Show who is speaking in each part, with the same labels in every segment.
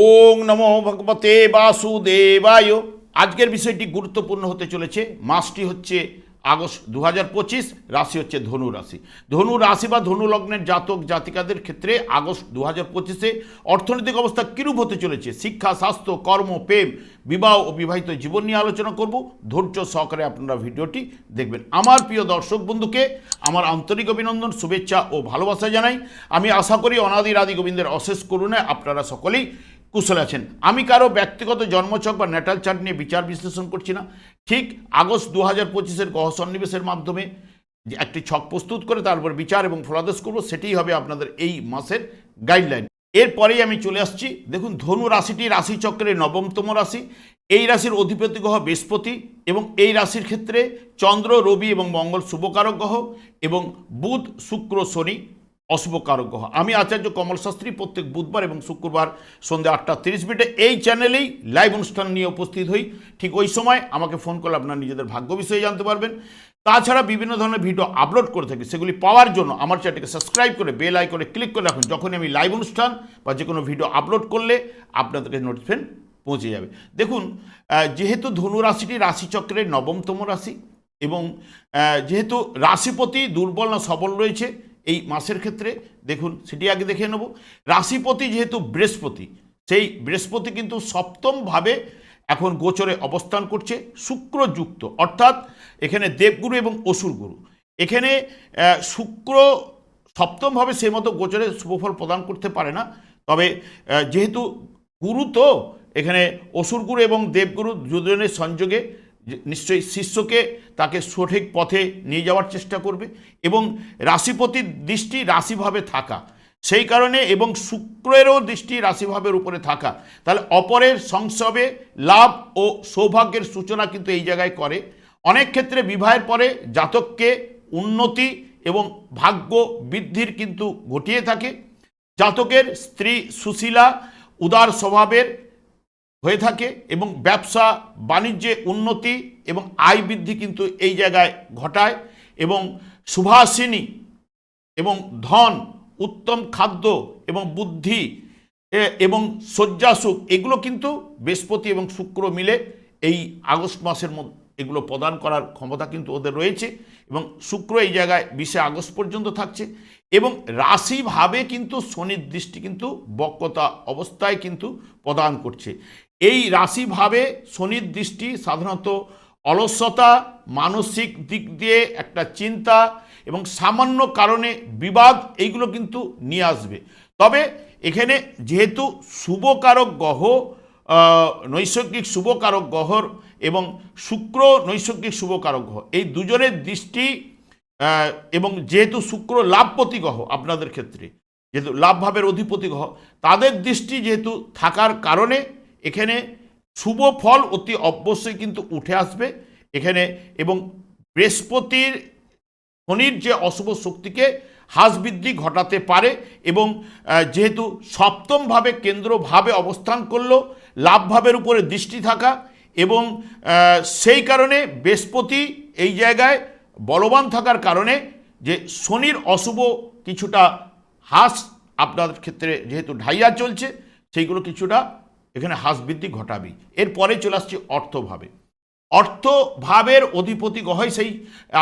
Speaker 1: ওং নমো ভগবতে বাসুদেবায়। আজকের বিষয়টি গুরুত্বপূর্ণ হতে চলেছে। মাসটি হচ্ছে আগস্ট দু হাজার পঁচিশ, রাশি হচ্ছে ধনু রাশি। ধনু রাশি বা ধনু লগ্নের জাতক জাতিকাদের ক্ষেত্রে আগস্ট দু হাজার পঁচিশে অর্থনৈতিক অবস্থা কিরূপ হতে চলেছে? শিক্ষা, স্বাস্থ্য, কর্ম, প্রেম, বিবাহ ও বিবাহিত জীবন নিয়ে আলোচনা করব। ধৈর্য সহকারে আপনারা ভিডিওটি দেখবেন। আমার প্রিয় দর্শক বন্ধুকে আমার আন্তরিক অভিনন্দন, শুভেচ্ছা ও ভালোবাসা জানাই। আমি আশা করি অনাদির আদি গোবিন্দের অশেষ করুণায় আপনারা সকলেই কুশল আছেন। আমি কারও ব্যক্তিগত জন্মচক বা ন্যাটাল চার্ট নিয়ে বিচার বিশ্লেষণ করছি না। ঠিক আগস্ট দু হাজার পঁচিশের গহ সন্নিবেশের মাধ্যমে যে একটি ছক প্রস্তুত করে তারপর বিচার এবং ফলাদেশ করব, সেটিই হবে আপনাদের এই মাসের গাইডলাইন এরপরেই আমি চলে আসছি। দেখুন, ধনু রাশিটি রাশিচক্রের নবমতম রাশি। এই রাশির অধিপতি গ্রহ বৃহস্পতি এবং এই রাশির ক্ষেত্রে চন্দ্র, রবি এবং মঙ্গল শুভকারক গ্রহ এবং বুধ, শুক্র, শনি অশুভ কারক গ্রহ আমি আচার্য কমল শাস্ত্রী প্রত্যেক বুধবার এবং শুক্রবার সন্ধ্যা আটটা তিরিশ মিনিটে এই চ্যানেলেই লাইভ অনুষ্ঠান নিয়ে উপস্থিত হই। ঠিক ওই সময় আমাকে ফোন করলে আপনারা নিজেদের ভাগ্য বিষয়ে জানতে পারবেন। তাছাড়া বিভিন্ন ধরনের ভিডিও আপলোড করে থাকি, সেগুলি পাওয়ার জন্য আমার চ্যানেলকে সাবস্ক্রাইব করে বেল আইকনে ক্লিক করে রাখুন। যখনই আমি লাইভ অনুষ্ঠান বা যে কোনো ভিডিও আপলোড করলে আপনাদেরকে নোটিফিকেশন পৌঁছে যাবে। দেখুন যেহেতু ধনু রাশিটি রাশিচক্রের নবমতম রাশি এবং যেহেতু রাশিপতি দুর্বল না সবল রয়েছে এই মাসের ক্ষেত্রে দেখুন, সেটি আগে দেখে নেব। রাশিপতি যেহেতু বৃহস্পতি, সেই বৃহস্পতি কিন্তু সপ্তমভাবে এখন গোচরে অবস্থান করছে শুক্রযুক্ত, অর্থাৎ এখানে দেবগুরু এবং অসুরগুরু। এখানে শুক্র সপ্তমভাবে সেই মতো গোচরে শুভফল প্রদান করতে পারে না। তবে যেহেতু গুরু তো, এখানে অসুরগুরু এবং দেবগুরু দুজনের সংযোগে নিশ্চয়ই শিষ্যকে তাকে সঠিক পথে নিয়ে যাওয়ার চেষ্টা করবে এবং রাশিপতির দৃষ্টি রাশিভাবে থাকা। সেই কারণে এবং শুক্রেরও দৃষ্টি রাশিভাবের উপরে থাকা। তাহলে অপরের সংসবে লাভ ও সৌভাগ্যের সূচনা কিন্তু এই জায়গায় করে। অনেক ক্ষেত্রে বিবাহের পরে জাতককে উন্নতি এবং ভাগ্য বৃদ্ধির কিন্তু ঘটিয়ে থাকে। জাতকের স্ত্রী সুশীলা উদার স্বভাবের হয়ে থাকে এবং ব্যবসা, বাণিজ্যে উন্নতি এবং আয় বৃদ্ধি কিন্তু এই জায়গায় ঘটায় এবং সুভাষিনী এবং ধন, উত্তম খাদ্য এবং বুদ্ধি এবং শয্যাসুখ, এগুলো কিন্তু বৃহস্পতি এবং শুক্র মিলে এই আগস্ট মাসের মধ্যে এগুলো প্রদান করার ক্ষমতা কিন্তু ওদের রয়েছে এবং শুক্র এই জায়গায় বিশে আগস্ট পর্যন্ত থাকছে এবং রাশিভাবে কিন্তু শনির দৃষ্টি কিন্তু বক্রতা অবস্থায় কিন্তু প্রদান করছে। এই রাশিভাবে শনির দৃষ্টি সাধারণত অলসতা, মানসিক দিক দিয়ে একটা চিন্তা এবং সামান্য কারণে বিবাদ, এইগুলো কিন্তু নিয়ে আসবে। তবে এখানে যেহেতু শুভকারক গ্রহ নৈসর্গিক শুভকারক গ্রহর এবং শুক্র নৈসর্গিক শুভকারক গ্রহ, এই দুজনের দৃষ্টি এবং যেহেতু শুক্র লাভপতি গ্রহ আপনাদের ক্ষেত্রে, যেহেতু লাভভাবের অধিপতি গ্রহ, তাদের দৃষ্টি যেহেতু থাকার কারণে এখানে শুভ ফল অতি অবশ্যই কিন্তু উঠে আসবে। এখানে এবং বৃহস্পতির শনির যে অশুভ শক্তিকে হ্রাস বৃদ্ধি ঘটাতে পারে এবং যেহেতু সপ্তমভাবে কেন্দ্রভাবে অবস্থান করল, লাভভাবের উপরে দৃষ্টি থাকা এবং সেই কারণে বৃহস্পতি এই জায়গায় বলবান থাকার কারণে যে শনির অশুভ কিছুটা হ্রাস আপনাদের ক্ষেত্রে যেহেতু ঢাইয়া চলছে, সেইগুলো কিছুটা এখানে হ্রাস বৃদ্ধি ঘটাবে। এরপরে চলে আসছি অর্থভাবে। অর্থ ভাবের অধিপতি গ্রহই সেই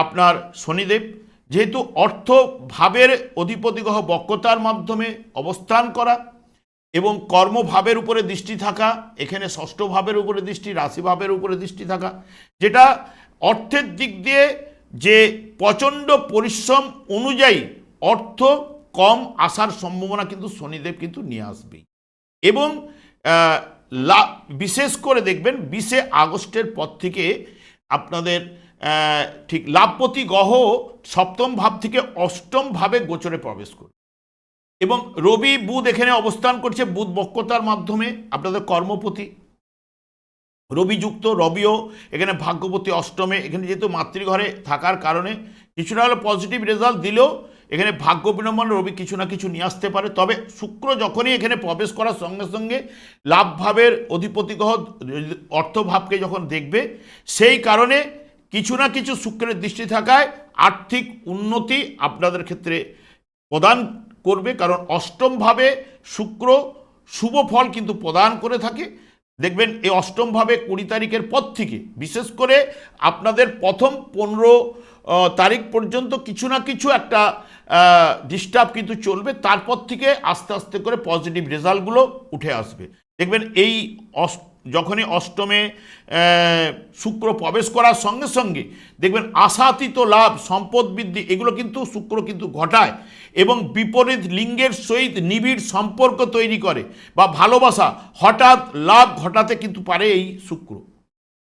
Speaker 1: আপনার শনিদেব। যেহেতু অর্থ ভাবের অধিপতি গ্রহ বক্রতার মাধ্যমে অবস্থান করা এবং কর্মভাবের উপরে দৃষ্টি থাকা, এখানে ষষ্ঠ ভাবের উপরে দৃষ্টি, রাশিভাবের উপরে দৃষ্টি থাকা, যেটা অর্থের দিক দিয়ে যে প্রচণ্ড পরিশ্রম অনুযায়ী অর্থ কম আসার সম্ভাবনা কিন্তু শনিদেব কিন্তু নিয়ে আসবেই। এবং বিশেষ করে দেখবেন বিশে আগস্টের পর থেকে আপনাদের ঠিক লাভপতি গ্রহ সপ্তম ভাব থেকে অষ্টম ভাবে গোচরে প্রবেশ করবে। এবং রবি বুধ এখানে অবস্থান করছে বুধ বক্রতার মাধ্যমে আপনাদের কর্মপতি। রবিযুক্ত রবিও এখানে ভাগ্যপতি অষ্টমে, এখানে যেহেতু মাতৃঘরে থাকার কারণে কিছুটা হলে পজিটিভ রেজাল্ট দিলেও এখানে ভাগ্য বিড়ম্বনে রবি কিছু না কিছু নিয়ে আসতে পারে। তবে শুক্র যখনই এখানে প্রবেশ করার সঙ্গে সঙ্গে লাভভাবের অধিপতি গ্রহ অর্থভাবকে যখন দেখবে, সেই কারণে কিছু না কিছু শুক্রের দৃষ্টি থাকায় আর্থিক উন্নতি আপনাদের ক্ষেত্রে প্রদান করবে। কারণ অষ্টমভাবে শুক্র শুভ ফল কিন্তু প্রদান করে থাকে। দেখবেন এই অষ্টমভাবে কুড়ি তারিখের পর থেকে, বিশেষ করে আপনাদের প্রথম পনেরো তারিখ পর্যন্ত কিছু না কিছু একটা ডিস্টার্ব কিন্তু চলবে। তারপর থেকে আস্তে আস্তে করে পজিটিভ রেজাল্টগুলো উঠে আসবে। দেখবেন এই যখনই অষ্টমে শুক্র প্রবেশ করার সঙ্গে সঙ্গে দেখবেন আশাতীত লাভ, সম্পদ বৃদ্ধি, এগুলো কিন্তু শুক্র কিন্তু ঘটায় এবং বিপরীত লিঙ্গের সহিত নিবিড় সম্পর্ক তৈরি করে বা ভালোবাসা হঠাৎ লাভ ঘটাতে কিন্তু পারে এই শুক্র।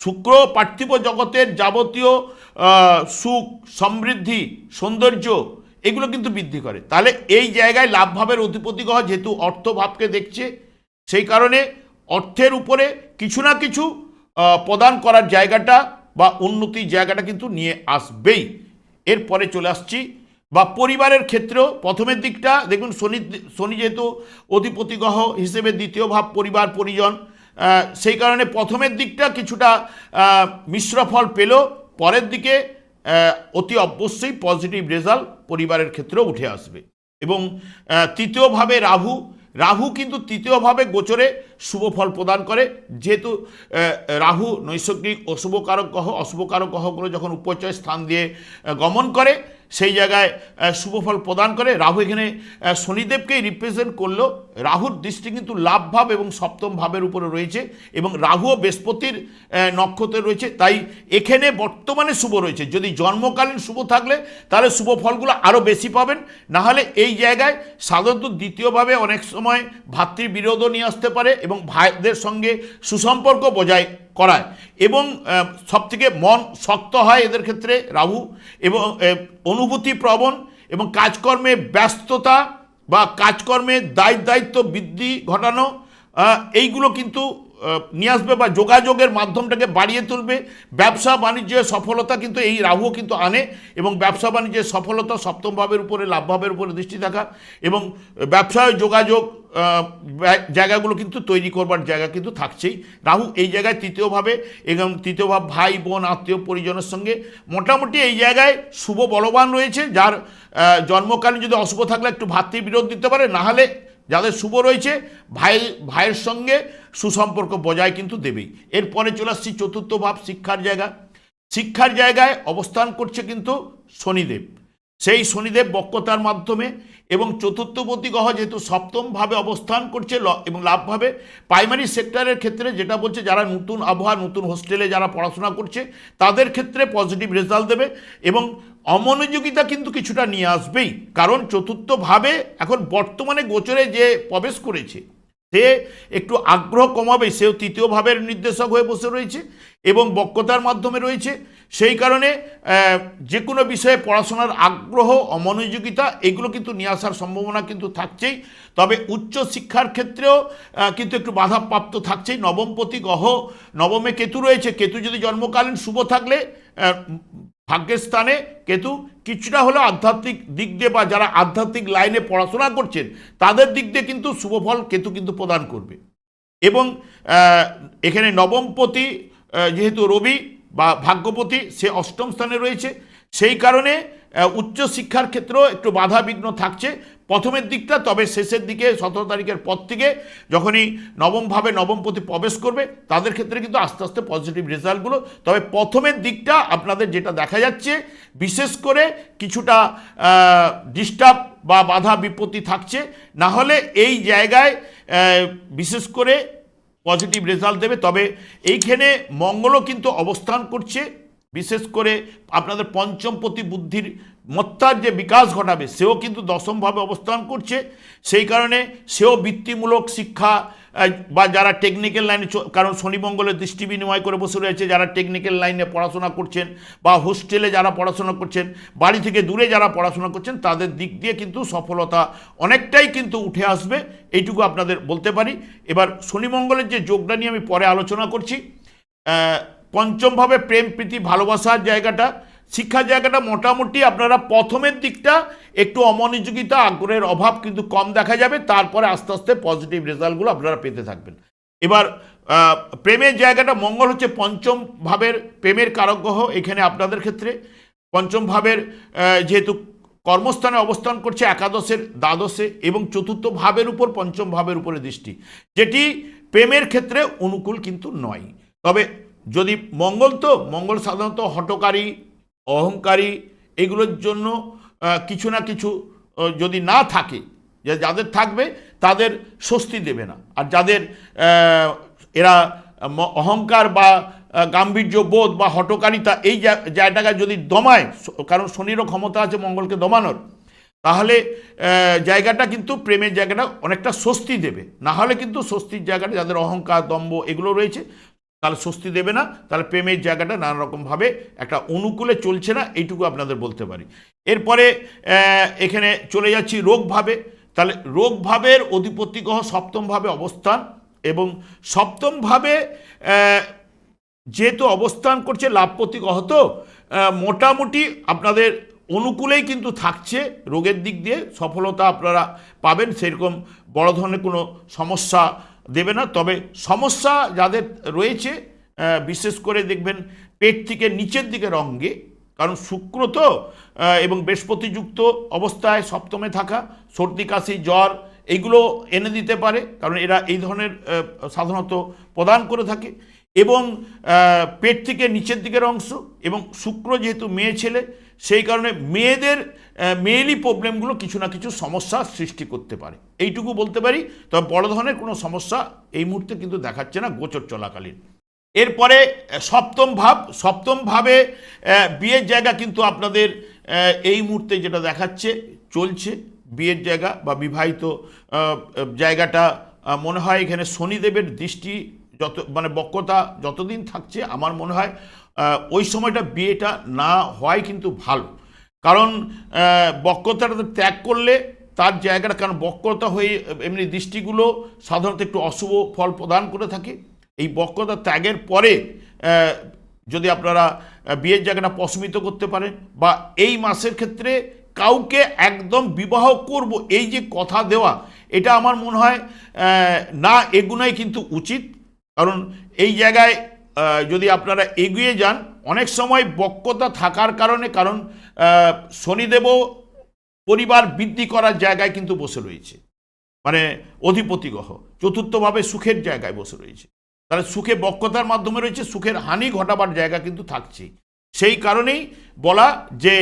Speaker 1: শুক্র পার্থিব জগতের যাবতীয় সুখ, সমৃদ্ধি, সৌন্দর্য, এগুলো কিন্তু বৃদ্ধি করে। তাহলে এই জায়গায় লাভভাবের অধিপতি গ্রহ যেহেতু অর্থভাবকে দেখছে, সেই কারণে অর্থের উপরে কিছু না কিছু প্রদান করার জায়গাটা বা উন্নতির জায়গাটা কিন্তু নিয়ে আসবেই। এরপরে চলে আসছি, বা পরিবারের ক্ষেত্রেও প্রথমের দিকটা, দেখুন শনি শনি যেহেতু অধিপতি গ্রহ হিসেবে দ্বিতীয় ভাব পরিবার, পরিজন সেই কারণে প্রথমের দিকটা কিছুটা মিশ্র ফল পেলেও পরের দিকে অতি অবশ্যই পজিটিভ রেজাল্ট পরিবারের ক্ষেত্রেও উঠে আসবে। এবং তৃতীয়ভাবে রাহু রাহু কিন্তু তৃতীয়ভাবে গোচরে শুভ ফল প্রদান করে, যেহেতু রাহু নৈসর্গিক অশুভকারক গ্রহ অশুভকারক গ্রহগুলো যখন উপচয় স্থান দিয়ে গমন করে সেই জায়গায় আহ, শুভ ফল প্রদান করে। রাহু এখানে শনিদেবকেই রিপ্রেজেন্ট করল। রাহুর দৃষ্টি কিন্তু লাভ ভাব এবং সপ্তম ভাবের উপরে রয়েছে এবং রাহুও বৃহস্পতির নক্ষত্রে রয়েছে। তাই এখানে বর্তমানে শুভ রয়েছে। যদি জন্মকালীন শুভ থাকলে তাহলে শুভ ফলগুলো আরও বেশি পাবেন। নাহলে এই জায়গায় সাধারণত দ্বিতীয়ভাবে অনেক সময় ভাতৃবিরোধও নিয়ে আসতে পারে এবং ভাইদের সঙ্গে সুসম্পর্ক বজায় করায়। এবং সবথেকে মন শক্ত হয় এদের ক্ষেত্রে রাহু এবং অনুভূতি প্রবণ এবং কাজকর্মে ব্যস্ততা বা কাজকর্মে দায়িত্ব দায়িত্ব বৃদ্ধি ঘটানো এইগুলো কিন্তু নিয়ে আসবে বা যোগাযোগের মাধ্যমটাকে বাড়িয়ে তুলবে। ব্যবসা বাণিজ্যের সফলতা কিন্তু এই রাহুও কিন্তু আনে এবং ব্যবসা বাণিজ্যের সফলতা সপ্তম ভাবের উপরে লাভভাবের উপরে দৃষ্টি থাকা এবং ব্যবসায় যোগাযোগ জায়গাগুলো কিন্তু তৈরি করবার জায়গা কিন্তু থাকছেই। রাহু এই জায়গায় তৃতীয়ভাবে এবং তৃতীয় ভাব ভাই, বোন, আত্মীয় পরিজনের সঙ্গে মোটামুটি এই জায়গায় শুভ বলবান রয়েছে। যার জন্মকালীন যদি অশুভ থাকলে একটু ভাতৃবিরোধ দিতে পারে নাহলে যাদের শুভ রয়েছে, ভাই, ভাইয়ের সঙ্গে সুসম্পর্ক বজায় কিন্তু দেবেই। এরপরে চলে আসছি চতুর্থ ভাব, শিক্ষার জায়গা। শিক্ষার জায়গায় অবস্থান করছে কিন্তু শনিদেব। সেই শনিদেব বক্রতার মাধ্যমে এবং চতুর্থপতি গ্রহ যেহেতু সপ্তমভাবে অবস্থান করছে এবং লাভভাবে প্রাইমারি সেক্টরের ক্ষেত্রে যেটা বলছে, যারা নতুন আবহাওয়া, নতুন হোস্টেলে যারা পড়াশোনা করছে, তাদের ক্ষেত্রে পজিটিভ রেজাল্ট দেবে এবং অমনোযোগিতা কিন্তু কিছুটা নিয়ে আসবেই। কারণ চতুর্থভাবে এখন বর্তমানে গোচরে যে প্রবেশ করেছে, সে একটু আগ্রহ কমাবে, সেও তৃতীয় ভাবের নির্দেশক হয়ে বসে রয়েছে এবং বক্রতার মাধ্যমে রয়েছে। সেই কারণে যে কোনো বিষয়ে পড়াশোনার আগ্রহ, অমনোযোগিতা, এগুলো কিন্তু নিয়ে আসার সম্ভাবনা কিন্তু থাকছেই। তবে উচ্চ শিক্ষার ক্ষেত্রেও কিন্তু একটু বাধাপ্রাপ্ত থাকছেই। নবমপতি গ্রহ, নবমে কেতু রয়েছে। কেতু যদি জন্মকালীন শুভ থাকলে ভাগ্যের স্থানে কেতু কিছুটা হলেও আধ্যাত্মিক দিক দিয়ে বা যারা আধ্যাত্মিক লাইনে পড়াশোনা করছেন, তাদের দিক দিয়ে কিন্তু শুভফল কেতু কিন্তু প্রদান করবে। এবং এখানে নবমপতি যেহেতু রবি বা ভাগ্যপতি, সে অষ্টম স্থানে রয়েছে। সেই কারণে উচ্চশিক্ষার উচ্চ শিক্ষার ক্ষেত্রেও একটু বাধা বিঘ্ন থাকছে। প্রথমের দিকটা, তবে শেষের দিকে, সতেরো তারিখের পর থেকে যখনই নবমভাবে নবম নবমপতি প্রবেশ করবে, তাদের ক্ষেত্রে কিন্তু আস্তে আস্তে পজিটিভ রেজাল্টগুলো। তবে প্রথমের দিকটা আপনাদের যেটা দেখা যাচ্ছে, বিশেষ করে কিছুটা ডিস্টার্ব বা বাধা বিপত্তি থাকছে, না হলে এই জায়গায় বিশেষ করে পজিটিভ রেজাল্ট দেবে। তবে এইখানে মঙ্গলও কিন্তু অবস্থান করছে, বিশেষ করে আপনাদের পঞ্চমপতি বুদ্ধির মত্তার যে বিকাশ ঘটাবে, সেও কিন্তু দশমভাবে অবস্থান করছে। সেই কারণে সেও বৃত্তিমূলক শিক্ষা বা যারা টেকনিক্যাল লাইনে কারণ শনি মঙ্গলের দৃষ্টি বিনিময় করে বসে রয়েছে, যারা টেকনিক্যাল লাইনে পড়াশোনা করছেন, বা হোস্টেলে যারা পড়াশোনা করছেন, বাড়ি থেকে দূরে যারা পড়াশোনা করছেন, তাদের দিক দিয়ে কিন্তু সফলতা অনেকটাই কিন্তু উঠে আসবে। এইটুকু আপনাদের বলতে পারি। এবার শনিমঙ্গলের যে যোগটা নিয়ে আমি পরে আলোচনা করছি পঞ্চমভাবে প্রেম, প্রীতি, ভালোবাসার জায়গাটা। শিক্ষার জায়গাটা মোটামুটি আপনারা প্রথমের দিকটা একটু অমনোযোগিতা, আগ্রহের অভাব কিন্তু কম দেখা যাবে, তারপরে আস্তে আস্তে পজিটিভ রেজাল্টগুলো আপনারা পেতে থাকবেন। এবার প্রেমের জায়গাটা মঙ্গল হচ্ছে পঞ্চম ভাবের প্রেমের কারক গ্রহ এখানে আপনাদের ক্ষেত্রে। পঞ্চম ভাবের যেহেতু কর্মস্থানে অবস্থান করছে একাদশের, দ্বাদশে এবং চতুর্থ ভাবের উপর পঞ্চম ভাবের উপরে দৃষ্টি। যেটি প্রেমের ক্ষেত্রে অনুকূল কিন্তু নয়। তবে যদি মঙ্গল তো, মঙ্গল সাধারণত হটকারী অহংকারী এগুলোর জন্য কিছু না কিছু যদি না থাকে যাদের থাকবে, তাদের স্বস্তি দেবে না। আর যাদের এরা অহংকার বা গাম্ভীর্য বোধ বা হটকারিতা এই জায়গাটাকে যদি দমায় কারণ শনিরও ক্ষমতা আছে মঙ্গলকে দমানোর, তাহলে জায়গাটা কিন্তু প্রেমের জায়গাটা অনেকটা স্বস্তি দেবে। না হলে কিন্তু স্বস্তির জায়গাটা, যাদের অহংকার, দম্ভ এগুলো রয়েছে তাহলে স্বস্তি দেবে না, তাহলে প্রেমের জায়গাটা নানা রকমভাবে একটা অনুকূলে চলছে না, এইটুকু আপনাদের বলতে পারি। এরপরে এখানে চলে যাচ্ছি রোগভাবে। তাহলে রোগভাবের অধিপতি গ্রহ সপ্তমভাবে অবস্থান এবং সপ্তমভাবে যেহেতু অবস্থান করছে লাভপতি তো মোটামুটি আপনাদের অনুকূলেই কিন্তু থাকছে, রোগের দিক দিয়ে সফলতা আপনারা পাবেন, সেরকম বড় ধরনের কোনো সমস্যা দেবে না। তবে সমস্যা যাদের রয়েছে বিশেষ করে দেখবেন পেট থেকে নিচের দিকের অঙ্গে কারণ শুক্র তো এবং বৃহস্পতিযুক্ত অবস্থায় সপ্তমে থাকা, সর্দি, কাশি, জ্বর এইগুলো এনে দিতে পারে, কারণ এরা এই ধরনের সাধারণত প্রদান করে থাকে। এবং পেট থেকে নিচের দিকের অংশ, এবং শুক্র যেহেতু মেয়ে ছেলে, সেই কারণে মেয়েদের মেয়েলি প্রবলেমগুলো কিছু না কিছু সমস্যা সৃষ্টি করতে পারে। এইটুকু বলতে পারি, তবে বড় ধরনের কোনো সমস্যা এই মুহূর্তে কিন্তু দেখাচ্ছে না গোচর চলাকালীন। এরপরে সপ্তম ভাব, সপ্তম ভাবে বিয়ের জায়গা কিন্তু আপনাদের এই মুহূর্তে যেটা দেখাচ্ছে, চলছে বিয়ের জায়গা বা বিবাহিত জায়গাটা মনে হয় এখানে শনিদেবের দৃষ্টি যত মানে বক্রতা যতদিন থাকছে, আমার মনে হয় ওই সময়টা বিয়েটা না হয় কিন্তু ভালো। কারণ বক্রতাটা ত্যাগ করলে তার জায়গাটা, কারণ বক্রতা হয়ে, এমনি দৃষ্টিগুলো সাধারণত একটু অশুভ ফল প্রদান করে থাকে। এই বক্রতা ত্যাগের পরে যদি আপনারা বিয়ের জায়গাটা প্রশমিত করতে পারেন বা এই মাসের ক্ষেত্রে কাউকে একদম বিবাহ করব, এই যে কথা দেওয়া, এটা আমার মনে হয় না এগুনাই কিন্তু উচিত। কারণ এই জায়গায় যদি আপনারা এগিয়ে যান অনেক সময় বক্যতা থাকার কারণে, কারণ শনিদেব শনিদেবও পরিবার বৃদ্ধি করার জায়গায় কিন্তু বসে রয়েছে। মানে অধিপতি গ্রহ চতুর্থভাবে সুখের জায়গায় বসে রয়েছে। তাহলে সুখে বক্যতার মাধ্যমে রয়েছে, সুখের হানি ঘটাবার জায়গা কিন্তু থাকছে। সেই কারণেই বলা যে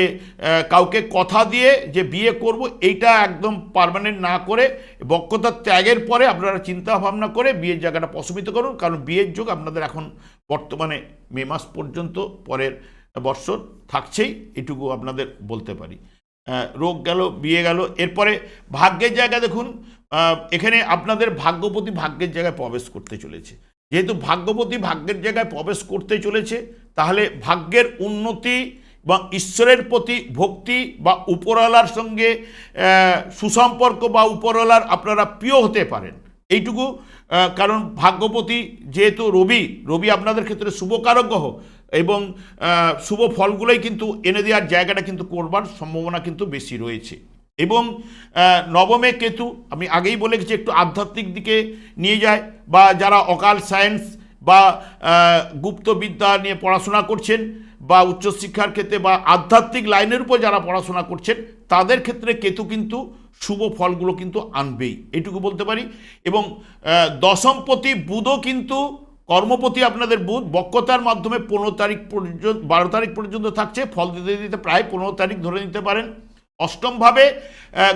Speaker 1: কাউকে কথা দিয়ে যে বিয়ে করব, এইটা একদম পারমানেন্ট না করে বক্রতার ত্যাগের পরে আপনারা চিন্তা ভাবনা করে বিয়ের জায়গাটা প্রশমিত করুন। কারণ বিয়ের যুগ আপনাদের এখন বর্তমানে মে মাস পর্যন্ত, পরের বৎসর থাকছেই, এটুকু আপনাদের বলতে পারি। রোগ গেল, বিয়ে গেল, এরপরে ভাগ্যের জায়গা দেখুন এখানে আপনাদের ভাগ্যপতি ভাগ্যের জায়গায় প্রবেশ করতে চলেছে। যেহেতু ভাগ্যপতি ভাগ্যের জায়গায় প্রবেশ করতে চলেছে তাহলে ভাগ্যের উন্নতি বা ঈশ্বরের প্রতি ভক্তি বা উপরওয়ালার সঙ্গে সুসম্পর্ক বা উপরওয়ালার আপনারা প্রিয় হতে পারেন। এইটুকু কারণ ভাগ্যপতি যেহেতু রবি রবি আপনাদের ক্ষেত্রে শুভকারক গ্রহ এবং শুভ ফলগুলোই কিন্তু এনে দেওয়ার জায়গাটা কিন্তু করবার সম্ভাবনা কিন্তু বেশি রয়েছে। এবং নবমে কেতু, আমি আগেই বলে গেছি একটু আধ্যাত্মিক দিকে নিয়ে যায় বা যারা অকাল সায়েন্স বা গুপ্তবিদ্যা নিয়ে পড়াশোনা করছেন বা উচ্চশিক্ষার ক্ষেত্রে বা আধ্যাত্মিক লাইনের উপর যারা পড়াশোনা করছেন, তাদের ক্ষেত্রে কেতু কিন্তু শুভ ফলগুলো কিন্তু আনবেই। এটুকু বলতে পারি। এবং দশমপতি বুধও কিন্তু কর্মপতি আপনাদের বুধ, বক্রতার মাধ্যমে পনেরো তারিখ পর্যন্ত, বারো তারিখ পর্যন্ত থাকছে, ফল দিতে দিতে প্রায় পনেরো তারিখ ধরে নিতে পারেন। অষ্টমভাবে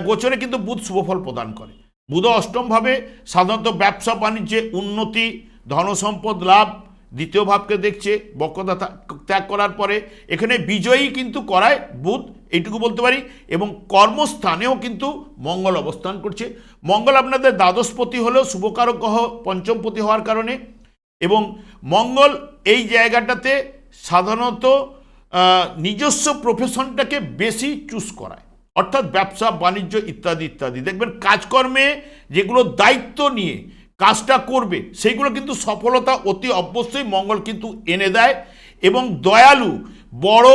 Speaker 1: গোচরে কিন্তু বুধ শুভফল প্রদান করে। বুধ অষ্টমভাবে সাধারণত ব্যবসা বাণিজ্যে উন্নতি ধনসম্পদ লাভ, দ্বিতীয় ভাবকে দেখছে বক্রতা ত্যাগ- করার পরে, এখানে বিজয়ী কিন্তু করায় বুধ, এইটুকু বলতে পারি, এবং কর্মস্থানেও কিন্তু মঙ্গল অবস্থান করছে। মঙ্গল আপনাদের দ্বাদশপতি হলেও শুভকারক গ্রহ, পঞ্চমপতি হওয়ার কারণে, এবং মঙ্গল এই জায়গাটাতে সাধারণত নিজস্ব প্রফেশনটাকে বেশি চুজ করায়। অর্থাৎ ব্যবসা, বাণিজ্য ইত্যাদি ইত্যাদি। দেখবেন কাজকর্মে যেগুলো দায়িত্ব নিয়ে কাজটা করবে সেইগুলো কিন্তু সফলতা অতি অবশ্যই মঙ্গল কিন্তু এনে দেয় এবং দয়ালু বড়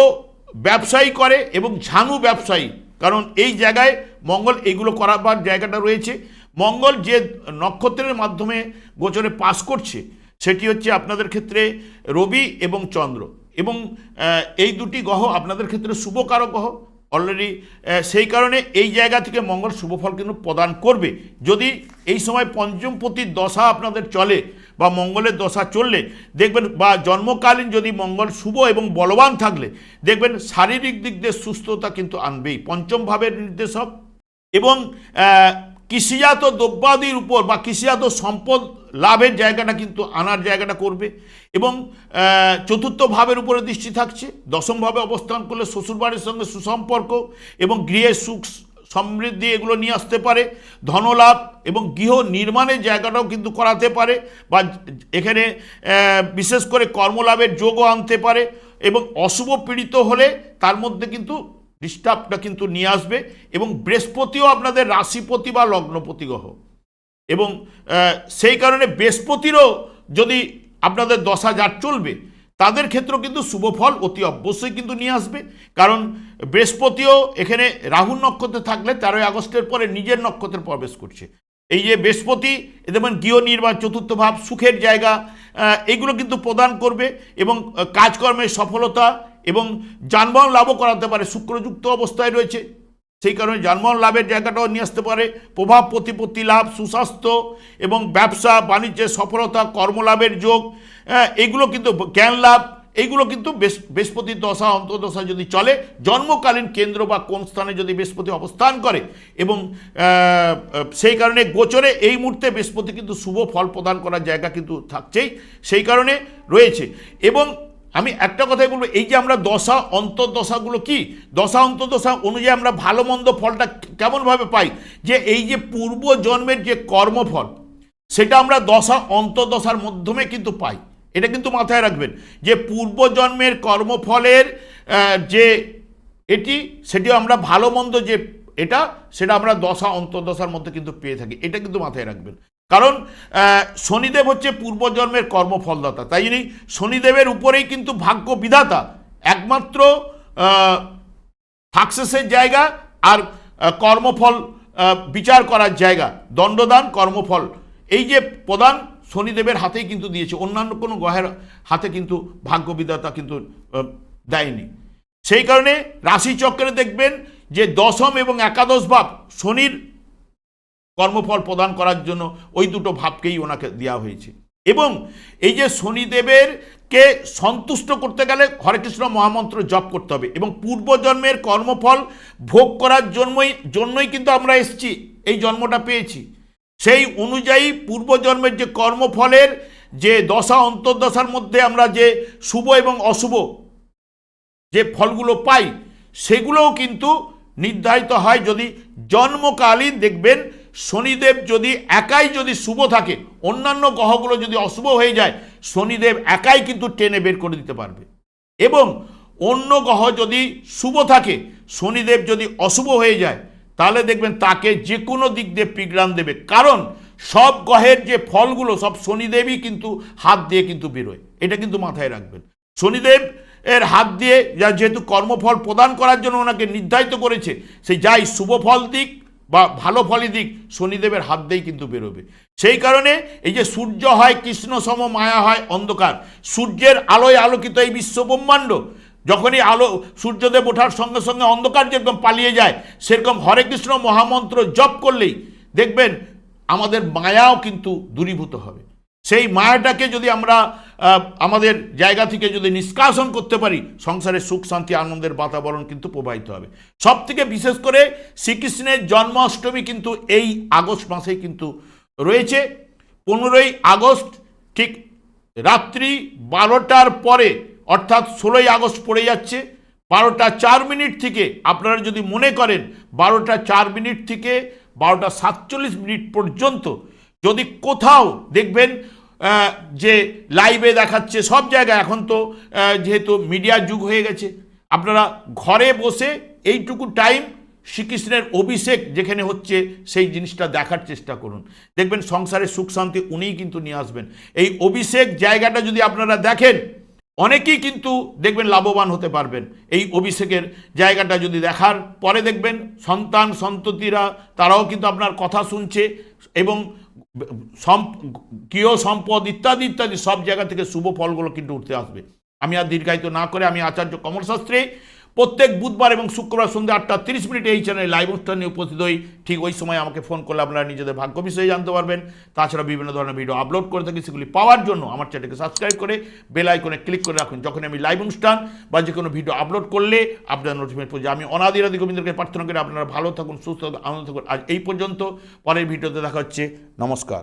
Speaker 1: ব্যবসায়ী করে এবং ঝানু ব্যবসায়ী। কারণ এই জায়গায় মঙ্গল এগুলো করাবার জায়গাটা রয়েছে। মঙ্গল যে নক্ষত্রের মাধ্যমে গোচরে পাস করছে, সেটি হচ্ছে আপনাদের ক্ষেত্রে রবি এবং চন্দ্র। এবং এই দুটি গ্রহ আপনাদের ক্ষেত্রে শুভকারক গ্রহ। অলরেডি সেই কারণে এই জায়গা থেকে মঙ্গল শুভফল কিন্তু প্রদান করবে। যদি এই সময় পঞ্চমপতির দশা আপনাদের চলে বা মঙ্গলের দশা চললে, দেখবেন বা জন্মকালীন যদি মঙ্গল শুভ এবং বলবান থাকলে, দেখবেন শারীরিক দিক দিয়ে সুস্থতা কিন্তু আনবেই। পঞ্চম ভাবের নির্দেশক এবং কৃষিজাত দ্রব্যাদির উপর বা কৃষিজাত সম্পদ লাভের জায়গাটা কিন্তু আনার জায়গাটা করবে এবং চতুর্থ ভাবের উপরে দৃষ্টি থাকছে। দশম ভাবে অবস্থান করলে শ্বশুরবাড়ির সঙ্গে সুসম্পর্ক এবং গৃহের সুখ সমৃদ্ধি এগুলো নিয়ে আসতে পারে। ধনলাভ এবং গৃহ নির্মাণের জায়গাটাও কিন্তু করাতে পারে বা এখানে বিশেষ করে কর্মলাভের যোগও আনতে পারে এবং অশুভ পীড়িত হলে তার মধ্যে কিন্তু ডিস্টার্বটা কিন্তু নিয়ে আসবে এবং বৃহস্পতিও আপনাদের রাশিপতি বা লগ্নপতি গ্রহ। এবং সেই কারণে বৃহস্পতিরও যদি আপনাদের দশ হাজার চলবে, তাদের ক্ষেত্রেও কিন্তু শুভ ফল অতি অবশ্যই কিন্তু নিয়ে আসবে। কারণ বৃহস্পতিও এখানে রাহুর নক্ষত্রে থাকলে তেরোই আগস্টের পরে নিজের নক্ষত্রে প্রবেশ করছে। এই যে বৃহস্পতি দেখবেন গৃহ নির্মাণ চতুর্থ ভাব, সুখের জায়গা এগুলো কিন্তু প্রদান করবে এবং কাজকর্মের সফলতা এবং যানবাহন লাভও করাতে পারে। শুক্রযুক্ত অবস্থায় রয়েছে। সেই কারণে যানবাহন লাভের জায়গাটাও নিয়ে আসতে পারে। প্রভাব প্রতিপত্তি লাভ সুস্বাস্থ্য এবং ব্যবসা বাণিজ্যের সফলতা কর্মলাভের যোগ হ্যাঁ, এগুলো কিন্তু জ্ঞান লাভ এইগুলো কিন্তু বৃহস্পতির দশা অন্তর্দশা যদি চলে জন্মকালীন কেন্দ্র বা কোন স্থানে যদি বৃহস্পতি অবস্থান করে এবং সেই কারণে গোচরে এই মুহূর্তে বৃহস্পতি কিন্তু শুভ ফল প্রদান করার জায়গা কিন্তু থাকছেই সেই কারণে রয়েছে। এবং আমি একটা কথাই বলব, এই যে আমরা দশা, অন্তর্দশাগুলো কি? দশা, অন্তর্দশা অনুযায়ী আমরা ভালো, মন্দ ফলটা কেমনভাবে পাই? যে এই যে পূর্ব জন্মের যে কর্মফল, সেটা আমরা দশা, অন্তর্দশার মাধ্যমে কিন্তু পাই। এটা কিন্তু মাথায় রাখবেন। যে পূর্বজন্মের কর্মফলের যে এটি, সেটিও আমরা ভালো, মন্দ যে এটা, সেটা আমরা দশা, অন্তর্দশার মধ্যে কিন্তু পেয়ে থাকি। এটা কিন্তু মাথায় রাখবেন। কারণ শনিদেব হচ্ছে পূর্বজন্মের কর্মফলদাতা। তাই জন্যই শনিদেবের উপরেই কিন্তু ভাগ্য বিধাতা একমাত্র সাকসেসের জায়গা আর কর্মফল বিচার করার জায়গা। দণ্ডদান, কর্মফল। এই যে প্রদান শনিদেবের হাতেই কিন্তু দিয়েছে। অন্যান্য কোনো গ্রহের হাতে কিন্তু ভাগ্যবিদাতা কিন্তু দেয়নি। সেই কারণে রাশিচক্রে দেখবেন যে দশম এবং একাদশ ভাব শনির কর্মফল প্রদান করার জন্য ওই দুটো ভাবকেই ওনাকে দেওয়া হয়েছে। এবং এই যে শনিদেবের কে সন্তুষ্ট করতে গেলে হরে কৃষ্ণ মহামন্ত্র জপ করতে হবে এবং পূর্বজন্মের কর্মফল ভোগ করার জন্যই জন্যই কিন্তু আমরা এসেছি, এই জন্মটা পেয়েছি। সেই অনুযায়ী পূর্বজন্মের যে কর্মফলের যে দশা, অন্তর্দশার মধ্যে আমরা যে শুভ এবং অশুভ যে ফলগুলো পাই, সেগুলোও কিন্তু নির্ধারিত হয় যদি জন্মকালীন দেখবেন শনিদেব যদি একাই যদি শুভ থাকে, অন্যান্য গ্রহগুলো যদি অশুভ হয়ে যায়, শনিদেব একাই কিন্তু টেনে বের করে দিতে পারবে। এবং অন্য গ্রহ যদি শুভ থাকে, শনিদেব যদি অশুভ হয়ে যায়, তাহলে দেখবেন তাকে যে কোনো দিক দিয়ে পিগড়ান দেবে। কারণ সব গ্রহের যে ফলগুলো, সব শনিদেবই কিন্তু হাত দিয়ে কিন্তু বেরোয়। এটা কিন্তু মাথায় রাখবেন। শনিদেব এর হাত দিয়ে, যা যেহেতু কর্মফল প্রদান করার জন্য ওনাকে নির্ধারিত করেছে সেই যাই শুভ ফল দিক বা ভালো ফলই দিক, শনিদেবের হাত দিয়েই কিন্তু বেরোবে। সেই কারণে এই যে সূর্য হয়, কৃষ্ণ সম মায়া হয়, অন্ধকার। সূর্যের আলোয় আলোকিত এই বিশ্ব ব্রহ্মাণ্ড, যখনই আলো সূর্যদেব ওঠার সঙ্গে সঙ্গে অন্ধকার যেরকম পালিয়ে যায়, সেরকম হরে কৃষ্ণ মহামন্ত্র জপ করলেই দেখবেন আমাদের মায়াও কিন্তু দূরীভূত হবে। সেই মায়াটাকে যদি আমরা আমাদের জায়গা থেকে যদি নিষ্কাশন করতে পারি, সংসারে সুখ, শান্তি, আনন্দের বাতাবরণ কিন্তু প্রবাহিত হবে। সব থেকে বিশেষ করে শ্রীকৃষ্ণের জন্মাষ্টমী কিন্তু এই আগস্ট মাসেই কিন্তু রয়েছে। পনেরোই আগস্ট ঠিক রাত্রি বারোটার পরে, অর্থাৎ ষোলোই আগস্ট পড়ে যাচ্ছে। বারোটা চার মিনিট থেকে আপনারা যদি মনে করেন, বারোটা চার মিনিট থেকে বারোটা সাতচল্লিশ মিনিট পর্যন্ত যদি কোথাও দেখবেন যে লাইভে দেখাচ্ছে সব জায়গায়। এখন তো যেহেতু মিডিয়ার যুগ হয়ে গেছে, আপনারা ঘরে বসে এইটুকু টাইম শ্রীকৃষ্ণের অভিষেক যেখানে হচ্ছে, সেই জিনিসটা দেখার চেষ্টা করুন। দেখবেন সংসারে সুখ শান্তি উনিই কিন্তু নিয়ে আসবেন। এই অভিষেক জায়গাটা যদি আপনারা দেখেন, অনেকেই কিন্তু দেখবেন লাভবান হতে পারবেন। এই অভিষেকের জায়গাটা যদি দেখার পরে দেখবেন, সন্তান সন্ততিরা, তারাও কিন্তু আপনার কথা শুনছে এবং গৃহ সম্পদ ইত্যাদি ইত্যাদি, সব জায়গা থেকে শুভ ফলগুলো কিন্তু উঠতে আসবে। আমি আর দীর্ঘায়িত না করে আমি আচার্য কমলশাস্ত্রী প্রত্যেক বুধবার এবং শুক্রবার সন্ধ্যা আটটা তিরিশ মিনিটে এই চ্যানেলে লাইভ অনুষ্ঠানে উপস্থিত হই। ঠিক ওই সময় আমাকে ফোন করলে আপনারা নিজেদের ভাগ্য বিষয়ে জানতে পারবেন। তাছাড়া বিভিন্ন ধরনের ভিডিও আপলোড করে থাকি, সেগুলি পাওয়ার জন্য আমার চ্যানেলকে সাবস্ক্রাইব করে বেল আইকনে ক্লিক করে রাখুন। যখন আমি লাইভ অনুষ্ঠান বা যে কোনো ভিডিও আপলোড করলে আপনার নোটিফিকেশন পৌঁছে আমি অনাদিরাদি গোবিন্দকে প্রার্থনা করে, আপনারা ভালো থাকুন, সুস্থ থাকুন, আনন্দ থাকুন। আজ এই পর্যন্ত, পরের ভিডিওতে দেখা হচ্ছে। নমস্কার।